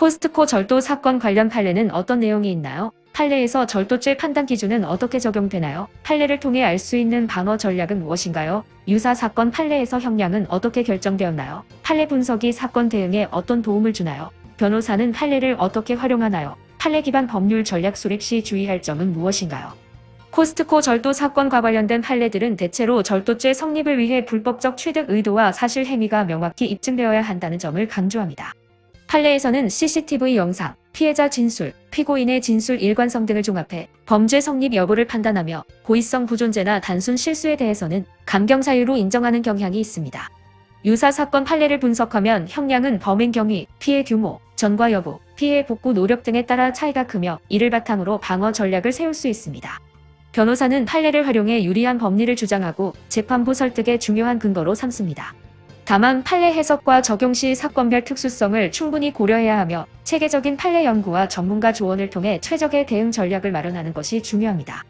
코스트코 절도 사건 관련 판례는 어떤 내용이 있나요? 판례에서 절도죄 판단 기준은 어떻게 적용되나요? 판례를 통해 알 수 있는 방어 전략은 무엇인가요? 유사 사건 판례에서 형량은 어떻게 결정되었나요? 판례 분석이 사건 대응에 어떤 도움을 주나요? 변호사는 판례를 어떻게 활용하나요? 판례 기반 법률 전략 수립 시 주의할 점은 무엇인가요? 코스트코 절도 사건과 관련된 판례들은 대체로 절도죄 성립을 위해 불법적 취득 의도와 사실 행위가 명확히 입증되어야 한다는 점을 강조합니다. 판례에서는 CCTV 영상, 피해자 진술, 피고인의 진술 일관성 등을 종합해 범죄 성립 여부를 판단하며 고의성 부존재나 단순 실수에 대해서는 감경 사유로 인정하는 경향이 있습니다. 유사 사건 판례를 분석하면 형량은 범행 경위, 피해 규모, 전과 여부, 피해 복구 노력 등에 따라 차이가 크며 이를 바탕으로 방어 전략을 세울 수 있습니다. 변호사는 판례를 활용해 유리한 법리를 주장하고 재판부 설득의 중요한 근거로 삼습니다. 다만 판례 해석과 적용 시 사건별 특수성을 충분히 고려해야 하며 체계적인 판례 연구와 전문가 조언을 통해 최적의 대응 전략을 마련하는 것이 중요합니다.